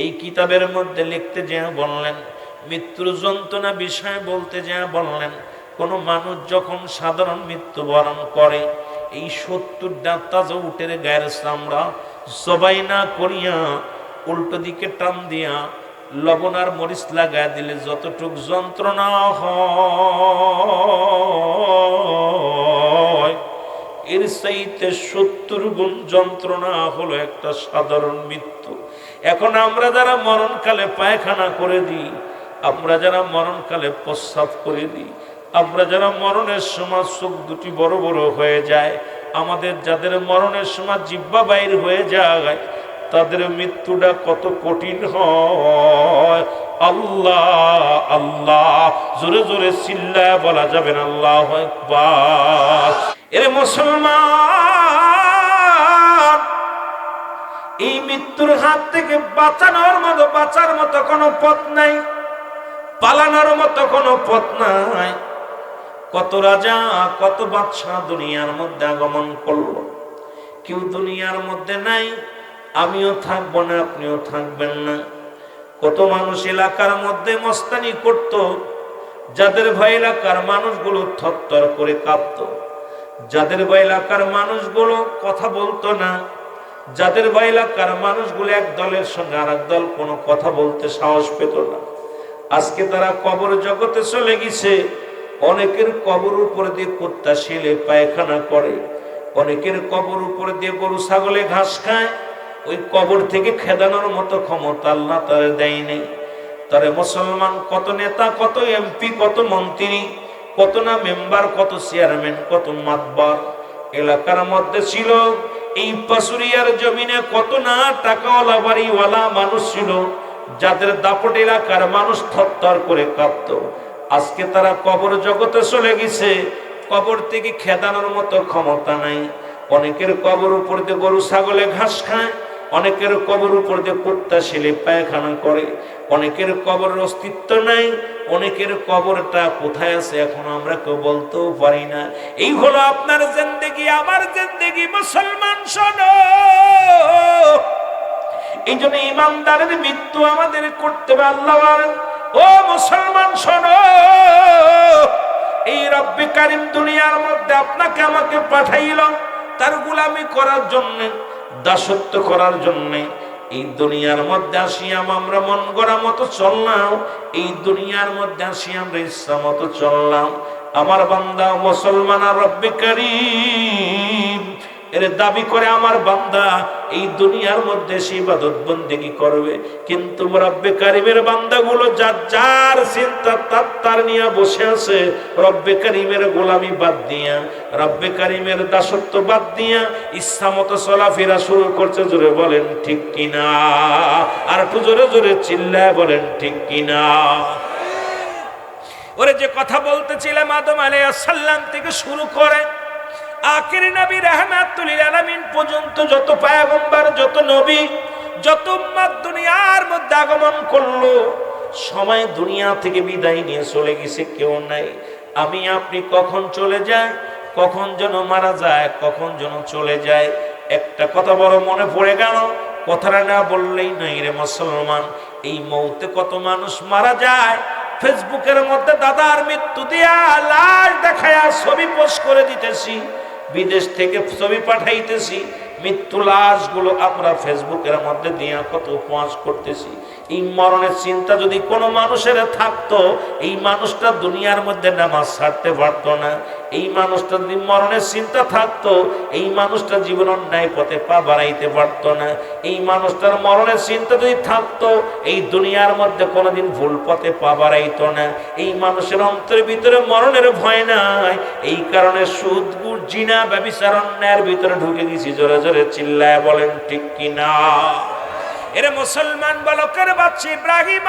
এই কিতাবের মধ্যে লিখতে যে বললেন, মৃত্যুর যন্ত্রণা বিষয়ে বলতে যে বললেন, কোন মানুষ যখন সাধারণ মৃত্যুবরণ করে, এই সত্তরটা তাজা উটের গায়ের চামড়া সবাই না করিয়া উল্টো দিকে টান দিয়া লবণ আর মরিচ লাগায় দিলে যতটুক যন্ত্রণা হয়, এর চাইতে সত্তর গুণ যন্ত্রণা হলো একটা সাধারণ মৃত্যু। এখন আমরা যারা মরণকালে পায়খানা করে দিই, আমরা যারা মরণকালে প্রস্রাব করে দিই, আমরা যারা মরণের সময় চোখ দুটি বড় বড় হয়ে যায়, আমাদের যাদের মরণের সময় জিব্বা বাইর হয়ে যায়, তাদের মৃত্যুটা কত কঠিন হয়। আল্লাহ আল্লাহ, জোরে জোরে চিল্লায় বলা যাবে আল্লাহ এর মুসলমান! এই মৃত্যুর হাত থেকে বাঁচানোর মতো, বাঁচার মতো কোনো পথ নাই, পালানোর মতো কোনো পথ নাই। কত রাজা, কত বাদশাহ দুনিয়ার মধ্যে আগমন করল। কেউ দুনিয়ার মধ্যে নাই, আমিও থাকব না, আপনিও থাকবেন না। কত মানুষ এলাকার মধ্যে মস্তানি করত, যাদের ভয় এলাকার মানুষগুলো থরথর করে কাঁপত। যাদের ভয় এলাকার মানুষগুলো কথা বলতো না যাদের ভয় এলাকার মানুষগুলো এক দলের সঙ্গে আর দল কোনো কথা বলতে সাহস পেত না। আজকে তারা কবর জগতে চলে গেছে। অনেকের কবর উপরে দিয়ে কুত্তা, শিলে পায়খানা করে। অনেকের কবর উপরে দিয়ে গরু, ছাগলে ঘাস খায়। ওই কবর থেকে খেদানোর মতো ক্ষমতা আল্লাহ তার দেয়নি তারে মুসলমান কত নেতা, কত এমপি, কত মন্ত্রী, কত না মেম্বার, কত চেয়ারম্যান, কত মাতবার। এলাকার মধ্যে ছিল এই পাশুরিয়ার জমিনে কত না টাকাওয়ালা বাড়িওয়ালা মানুষ ছিল, যাদের দাপট এলাকার মানুষ থরথর করে কাঁপত আজকে তারা কবর জগতে চলে গেছে, কবর থেকে খেদানোর মতো ক্ষমতা নাই। অনেকের কবর উপর দিয়ে গরু, ছাগলে ঘাস খায়, অনেকের কবর উপর দিয়ে কুত্তা, ছেলে, পায়খানা করে। অনেকের কবরের অস্তিত্ব নাই অনেকের কবরটা কোথায় আছে এখন আমরা কেউ বলতেও পারি না। এই হলো আপনার জেন্দেগি, আমার জেন্দেগি, মুসলমান শোনো। এই জন্য ইমানদারের মৃত্যু আমাদের করতে আল্লাহ ও মুসলমান শোনো। এই রব্বি কারিম দুনিয়ার মধ্যে আপনাকে আমাকে পাঠাইল, তার গুলামি করার জন্যে, দাসত্ব করার জন্য এই দুনিয়ার মধ্যে আসিয়াম, আমরা মন গড়া মতো চললাম। এই দুনিয়ার মধ্যে আসি আমরা ইচ্ছা মতো চললাম। আমার বান্দা, মুসলমান আর রব্বি কারিম। এর দাবি করে আমার বান্দা, এই দুনিয়ার মধ্যে সে ইবাদত বন্দেগি করবে? কিন্তু রব্বে কারিমের বান্দাগুলো যার যার চিন্তা, তার তার নিয়ে বসে আছে। রব্বে কারিমের গোলামি বাদ দিয়া, রব্বে কারিমের দাসত্ব বাদ দিয়া, ইচ্ছা মতো চলাফেরা শুরু করছে, জোরে বলেন ঠিক কিনা? আর একটু জোরে জোরে চিল্লায় বলেন ঠিক কিনা? ওরে যে কথা বলতেছিলাম আদম আলাইহিস সালাম থেকে শুরু করে আখির নবী রহমাতুল আলামিন পর্যন্ত যত পায়গম্বর, যত নবী, যত উম্মাত দুনিয়ার মধ্যে আগমন করল, সময় দুনিয়া থেকে বিদায় নিয়ে চলে গেছে, কেউ নাই। আমি, আপনি কখন চলে যাই কখন যেন মারা যায়, কখন যেন চলে যায়, একটা কথা বড় মনে পড়ে গেল, কথাটা না বললেই নাই রে মুসলমান। এই মৌতে কত মানুষ মারা যায়, ফেসবুকের মধ্যে দাদার মৃত্যু দিয়া লাশ দেখায়া ছবি পোস্ট করে দিতেছি। বিদেশ থেকে ছবি পাঠাইতেছি মৃত্যু লাশগুলো আমরা ফেসবুকের মধ্যে দিয়ে কত উপহাস করতেছি। এই মরণের চিন্তা যদি কোনো মানুষের থাকতো, এই মানুষটা দুনিয়ার মধ্যে নামাজ ছাড়তে পারতো না। এই মানুষটা যদি মরণের চিন্তা থাকতো, এই মানুষটা জীবন অন্যায় পথে পা বাড়াইতে পারতো না। এই মানুষটার মরণের চিন্তা যদি থাকতো, এই দুনিয়ার মধ্যে কোনোদিন ভুল পথে পা বাড়াইতো না। এই মানুষের অন্তরের ভিতরে মরণের ভয় নাই। এই কারণে সুদ জিনা, ব্যবিচার, অন্যায়ের ভিতরে ঢুকে গেছি। জোরে জোরে চিল্লায় বলেন, ঠিক কিনা? এরে মুসলমান বালকের বাচ্চা ইব্রাহিম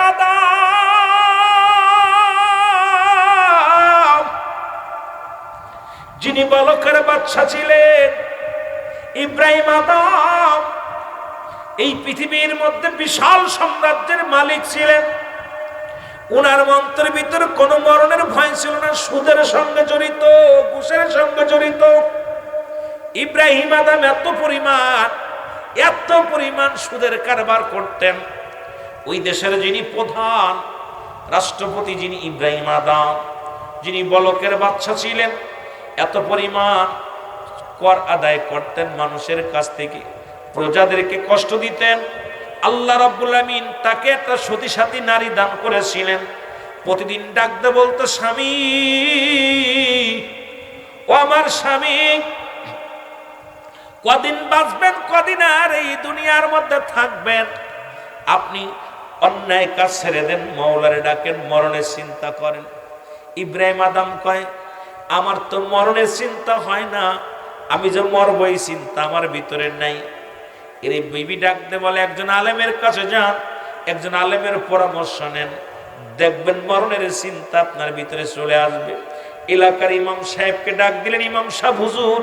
যিনি বালকের বাচ্চা ছিলেন ইব্রাহিম আদম, এই পৃথিবীর মধ্যে বিশাল সাম্রাজ্যের মালিক ছিলেন। উনার মন্ত্রের ভিতরে কোনো মরণের ভয় ছিল না, সুদের সঙ্গে জড়িত, ঘুষের সঙ্গে জড়িত। ইব্রাহিম আদম এত পরিমাণ এত পরিমাণ সুদের কারবার করতেন। ওই দেশের যিনি প্রধান, রাষ্ট্রপতি যিনি ইব্রাহিম আদাম, যিনি বলকের বাচ্চা ছিলেন, এত পরিমাণ কর আদায় করতেন মানুষের কাছ থেকে। প্রজাদেরকে কষ্ট দিতেন। আল্লাহ রাব্বুল আমিন তাকে একটা সতী সাথী নারী দান করেছিলেন। প্রতিদিন ডাকতে বলতো, স্বামী, ও আমার স্বামী কদিন বাঁচবেন, কদিন আর এই দুনিয়ার মধ্যে থাকবেন। আপনি অন্যায় কাজ ছেড়ে দেন মৌলারে ডাকেন, মরণের চিন্তা করেন। ইব্রাহিম আদম কয়, আমার তো মরণের চিন্তা হয় না, আমি যে মরব এই চিন্তা আমার ভিতরে নাই। এর বিবি ডাকতে বলে, একজন আলেমের কাছে যান, একজন আলেমের পরামর্শ নেন। দেখবেন মরণের চিন্তা আপনার ভিতরে চলে আসবে। এলাকার ইমাম সাহেবকে ডাক দিলেন, ইমাম সাহেব, হুজুর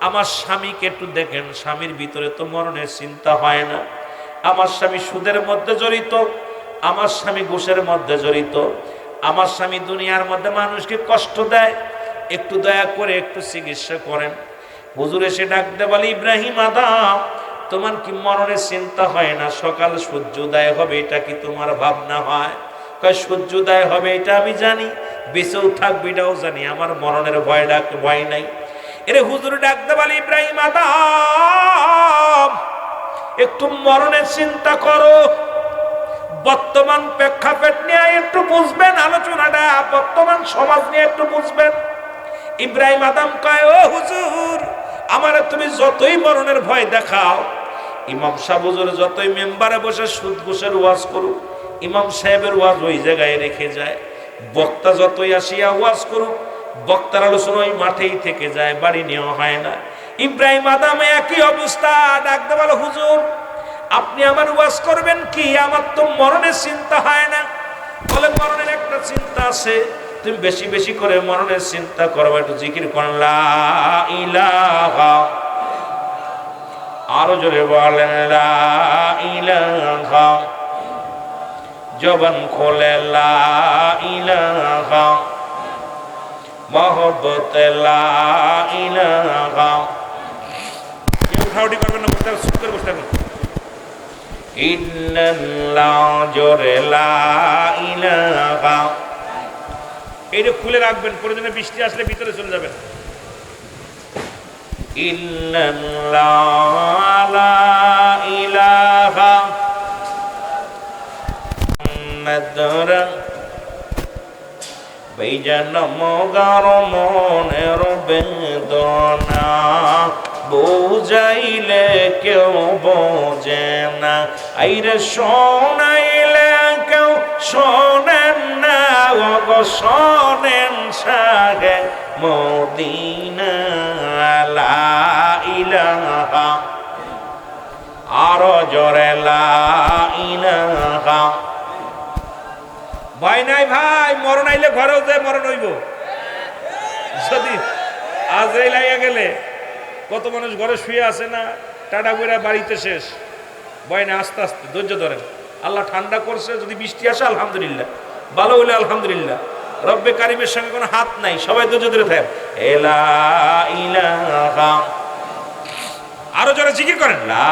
আমার স্বামীকে একটু দেখেন, স্বামীর ভিতরে তো মরণের চিন্তা হয় না। আমার স্বামী সুদের মধ্যে জড়িত, আমার স্বামী ঘুষের মধ্যে জড়িত। আমার স্বামী দুনিয়ার মধ্যে মানুষকে কষ্ট দেয়, একটু দয়া করে একটু চিকিৎসা করেন। হুজুর এসে ডাকতে বলে, ইব্রাহিম আদাম, তোমার কি মরণের চিন্তা হয় না? সকাল সূর্যোদয় হবে, এটা কি তোমার ভাবনা হয়? কয় সূর্যোদয় হবে, এটা আমি জানি। বেঁচেও থাকবে, এটাও জানি। আমার মরণের ভয় ডাক, ভয় নাই। এরে হুজুর ডাকতে বলে, ইব্রাহিম আদাম, একটু মরণের চিন্তা করো। বর্তমান প্রেক্ষাপট নিয়ে একটু বুঝবেন, আলোচনাটা বর্তমান সমাজ নিয়ে একটু বুঝবেন। ইব্রাহিম আদম কয়, ও হুজুর, আমার তুমি যতই মরণের ভয় দেখাও, ইমাম সাহেব হুজুর যতই মেম্বারে বসে সুদ ঘুষের ওয়াজ করুক, ইমাম সাহেবের ওয়াজ ওই জায়গায় রেখে যায়। বক্তা যতই আসিয়া ওয়াজ করুক বক্তার আলোচনা ওই মাঠেই থেকে যায়, বাড়ি নেওয়া হয় না। ইব্রাহিম আদামে একই অবস্থা ডাকতে বলো হুজুর, আপনি আমার ওয়াজ করবেন কি? আমার তো মরণের চিন্তা হয় না। বলে, মরণের একটা চিন্তা আছে, তুমি বেশি বেশি করে মরণের চিন্তা করো, একটু জিকির করলা ইলাহা আরও জোরে বলেন ইলাহা জবান খোলে ইলাহা মহব্বত লা এইটা খুলে রাখবেন প্রয়োজনে বৃষ্টি আসলে ভিতরে চলে যাবেন। ইল্লাল্লাহ বেজান মগার মনের বেদনা বুঝাইলে কেউ বোঝে না। আইরে শোনাইলে কেউ শোনেন না। অগ শোনেন সাগে মদিনা। লা ইলাহা। আরও জোরে লা ইলাহা। ভয় নাই ভাই, মরণ আইলে ঘরেও যে মরণ হইব। যদি আজরাইল লাইয়া গেলে, কত মানুষ ঘরে শুয়ে আছে না টাটা করে বাড়িতে শেষ। ভয় না আস্তে আস্তে, ধৈর্য ধরেন। আল্লাহ ঠান্ডা করছে, যদি বৃষ্টি আসে, আলহামদুলিল্লাহ। ভালো হইলে আলহামদুলিল্লাহ। রব্বে কারিমের সঙ্গে কোনো হাত নাই, সবাই ধৈর্য ধরে থাকেন। এলা ইলাহা। আরও জোরে জিকির করেন, লা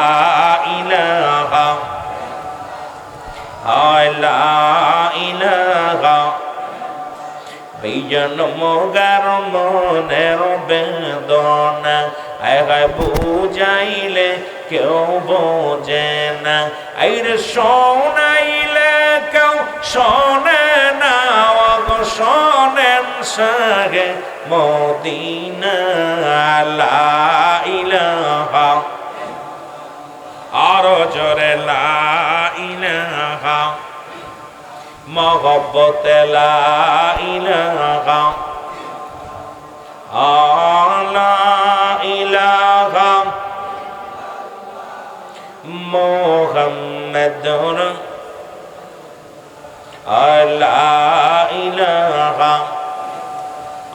ইলাহা। ইলাহা বেজন মগার মনের বেদনা। আয় বুঝাইলে কেউ বোঝে না। আইরে শোনাইলে কেউ শোনে না। অগো শোনেন সাগে মদিনা ইলাহা। আরও জোরে মোহাম্মদুর আলা ইলাহা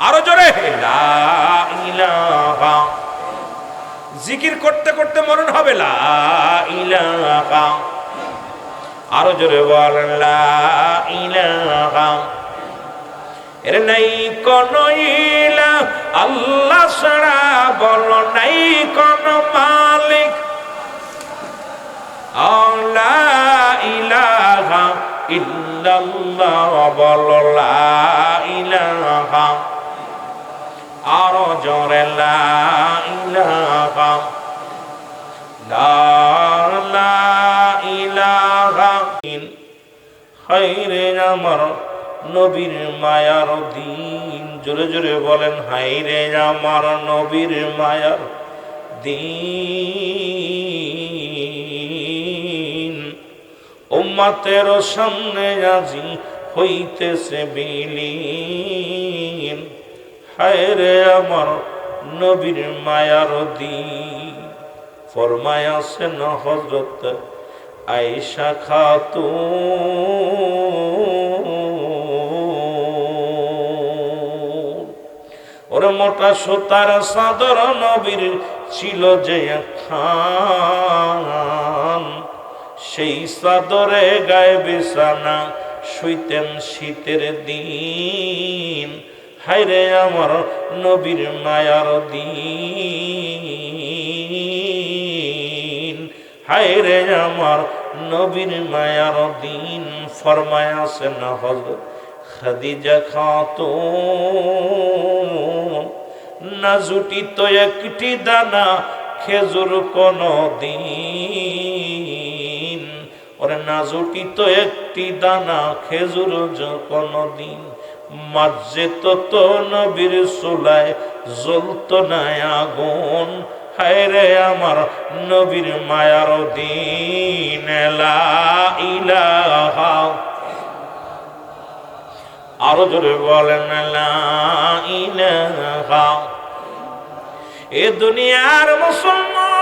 আরও জোরে জিকির করতে করতে মরণ হবে লা ইলাহা আরও জোরে নাই কোন ইলা। আল্লাহ ছাড়া বল নাই কোন মালিক। আরও জোরে, লা ইলাহা লা লা হায়রে আমার নবীর মায়ার দিন। জোরে জোরে বলেন, হায়রে আমার নবীর মায়ার দিন। উম্মাতের সামনে আজি হইতেছে বিলীন। হায়রে আমার নবীর মায়ার দিন। ফরমায় আছেন হজরত আয়েশা খাতু ওর মোটা সুতার সাদর নবীর ছিল যে খান সেই সাদরে গায়ে বিছানা, শুইতেন শীতের দিন। হায়রে আমার নবীর মায়ার দিন। হায়রে আমার নবীর মায়ার দিন ফরমায় আছেন হজরত খাদিজা খাতুন। না জুটিত একটি দানা, খেজুর কোন দিন ওরে না জুটিত একটি দানা, খেজুর কোন দিন মাঝে তো তো নবীর সোলায় জ্বলত না আগুন। হায়রে আমার নবীর মায়ার দিন। আরও জোরে বলেন এ দুনিয়ার মুসলমান।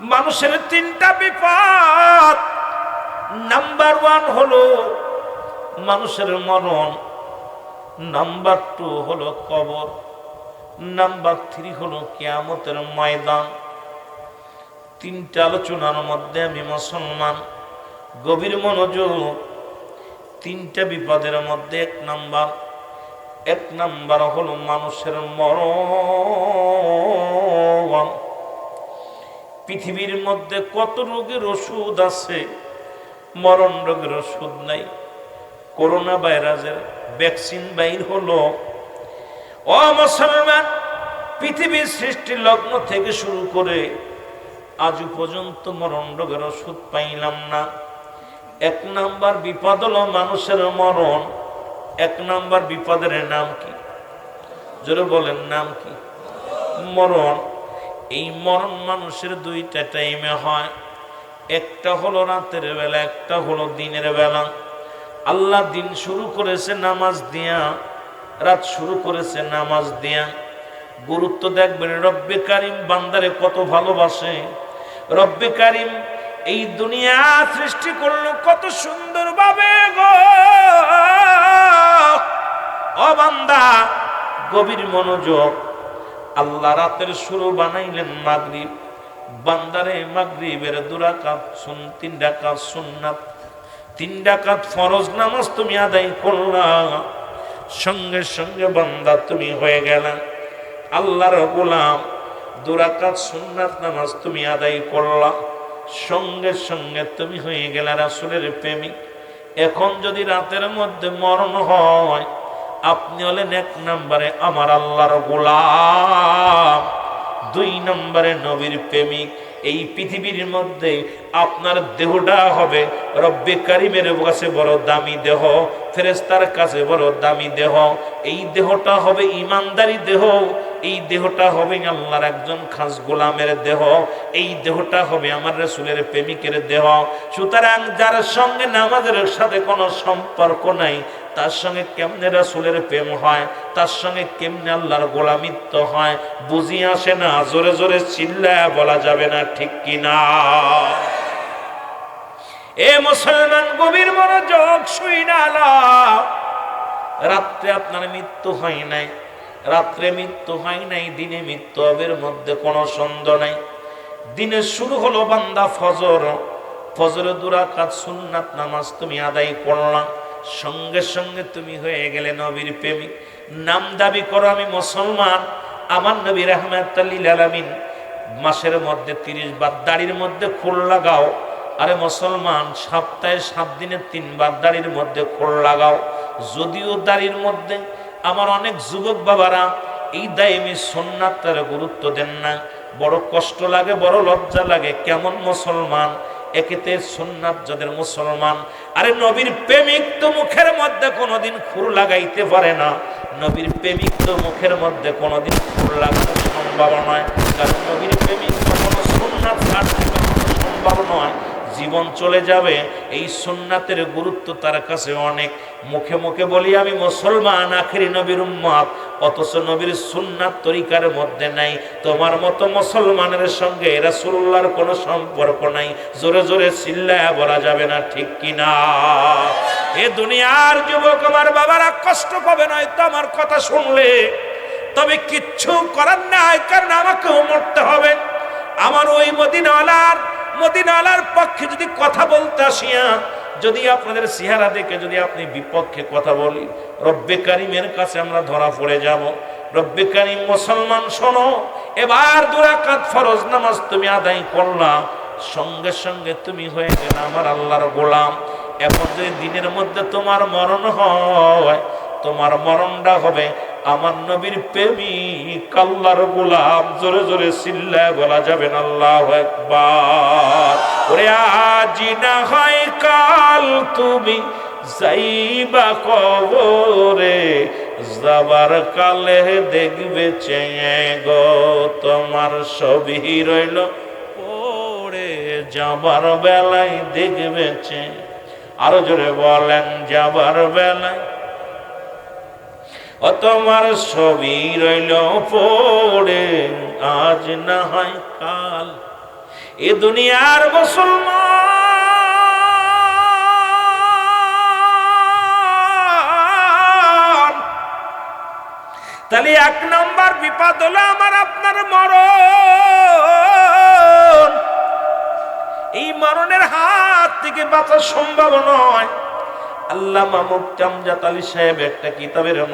মানুষের তিনটা বিপদ নাম্বার ওয়ান হলো মানুষের মরণ। নাম্বার টু হলো কবর। নাম্বার থ্রি হলো কেয়ামতের ময়দান। তিনটা আলোচনার মধ্যে আমি মুসলমান, গভীর মনোযোগ, তিনটা বিপদের মধ্যে এক নাম্বার। এক নাম্বার হলো মানুষের মরণ। পৃথিবীর মধ্যে কত রোগের ওষুধ আছে? মরণ রোগের ওষুধ নাই। করোনা ভাইরাসের ভ্যাকসিন বাইর হলো। ও মুসলমান, পৃথিবীর সৃষ্টি লগ্ন থেকে শুরু করে আজ পর্যন্ত মরণ রোগের ওষুধ পাইলাম না। এক নাম্বার বিপদ হলো মানুষের মরণ। এক নাম্বার বিপদের নাম কি? জোরে বলেন, নাম কি? মরণ। এই মরণ মানুষের দুইটা টাইমে হয়। একটা হলো রাতের বেলা, একটা হলো দিনের বেলা। আল্লাহ দিন শুরু করেছে নামাজ দিয়া, রাত শুরু করেছে নামাজ দিয়া। গুরুত্ব দেখবেন, রব্বে কারিম বান্দারে কত ভালোবাসে। রব্বে কারিম এই দুনিয়া সৃষ্টি করল কত সুন্দর ভাবে গো। ও বান্দা, গভীর মনোযোগ। আল্লাহ রাতের শুরু বানাইলেন মাগরিব। বান্দারে মাগরিবের দুরাকাত শুন, তিন ডাকাত সুন্নাত, তিন ডাকাত ফরজ নামাজ তুমি আদায় করলা। সঙ্গে সঙ্গে বান্দা তুমি হয়ে গেলা। আল্লাহর গোলাম দুরাকাত সুন্নাত নামাজ তুমি আদায় করলা। সঙ্গে সঙ্গে তুমি হয়ে গেলে রাসুলের প্রেমিক। এখন যদি রাতের মধ্যে মরণ হয়, আপনি হলেন এক নাম্বারে আমার আল্লাহর গোলাম। দুই নম্বরে নবীর প্রেমিক। এই পৃথিবীর মধ্যে আপনার দেহটা হবে রব্বে কারিমের কাছে বড় দামি দেহ ফেরেস্তার কাছে বড় দামি দেহ। এই দেহটা হবে ইমানদারি দেহ, এই দেহটা হবে আল্লাহর একজন খাস গোলামের দেহ, এই দেহটা হবে আমার রসুলের প্রেমিকের দেহ। সুতরাং যার সঙ্গে নামাজের সাথে কোনো সম্পর্ক নাই তার সঙ্গে কেমনে রাসুলের প্রেম হয়, তার সঙ্গে কেমনে আল্লাহর গোলামিত্ব হয়, বুঝি আসে না, জোরে জোরে চিল্লায় বলা যাবে না, ঠিক কিনা? এ মুসলমান গভীর মনোযোগ শুই না রাত্রে আপনার মৃত্যু হয় নাই, রাত্রে মৃত্যু হয় নাই, দিনে মৃত্যু হবের মধ্যে কোনো সন্দেহ নাই। দিনের শুরু হলো বান্দা ফজর, ফজরে দুরাকাত সুন্নাত নামাজ তুমি আদায় করলাম সঙ্গে সঙ্গে তুমি হয়ে গেলে নবীর প্রেমিক। নাম দাবি করো, আমি মুসলমান। আমার নবী রহমাতুল্লিল মাসের মধ্যে তিরিশ বার দাড়ির মধ্যে খোল লাগাও। আরে মুসলমান, সপ্তাহে সাত দিনে তিনবার দাড়ির মধ্যে খোল লাগাও। যদিও দাড়ির মধ্যে আমার অনেক যুবক বাবারা এই দায়মি সন্ন্যাত তারা গুরুত্ব দেন না। বড় কষ্ট লাগে, বড় লজ্জা লাগে। কেমন মুসলমান? একেতে সুন্নাত যাদের মুসলমান, আরে নবীর প্রেমিক তো মুখের মধ্যে কোনোদিন খুর লাগাইতে পারে না। নবীর প্রেমিক তো মুখের মধ্যে কোনোদিন খুর লাগানো সম্ভব নয়। কারণ নবীর প্রেমিক কখনো সুন্নাত সম্ভব নয়। জীবন চলে যাবে, এই সুন্নাতের গুরুত্ব তার কাছে অনেক। মুখে মুখে বলি, আমি মুসলমান, আখেরি নবীর উম্মত, অথচ নবীর সুন্নাত তরিকার মধ্যে নাই। তোমার মতো মুসলমানের সঙ্গে রাসূলুল্লাহর কোনো সম্পর্ক নাই। জোরে জোরে চিল্লায় বলা যাবে না, ঠিক কিনা এ দুনিয়ার যুবক আমার বাবারা কষ্ট পাবে না তো আমার কথা শুনলে। তবে কিচ্ছু করার নাই, কারণ আমাকেও মরতে হবে। আমার ওই মদিনাওয়ালার মদিনাওয়ালার পক্ষে যদি কথা বলতে আসিয়া, যদি আপনাদের চেহারা দেখে যদি আপনি বিপক্ষে কথা বলি, রব্বে কারিমের কাছে আমরা ধরা পড়ে যাব। রব্বে কারিম, মুসলমান, শোনো, এবার দুরাকাত ফরজ নামাজ তুমি আদায় করলা, সঙ্গে সঙ্গে তুমি হয়ে গেলে আমার আল্লাহর গোলাম। এখন যদি দিনের মধ্যে তোমার মরণ হয়, তোমার মরণটা হবে আমার নবীর প্রেমিক, আল্লাহর গোলাম, জোরে জোরে চিল্লায় বলা যাবেন আল্লাহ একবার ওরে আজি না হয় কাল তুমি যাইবা কবরে, যাবার কালে দেখবে চেয়ে গো তোমার ছবি রইল পড়ে, যাবার বেলায় দেখবে চেয়ে। আরও জোরে বলেন, যাবার বেলায় তোমার ছবি রইল পড়ে, আজ না হয় কাল। এ দুনিয়ার মুসলমান। তাহলে এক নম্বর বিপদ হলো আমার আপনার মরণ। এই মরণের হাত থেকে বাঁচা সম্ভব নয়। আল্লামা মুফতি আমজাদ আলী সাহেব একটা কিতাবের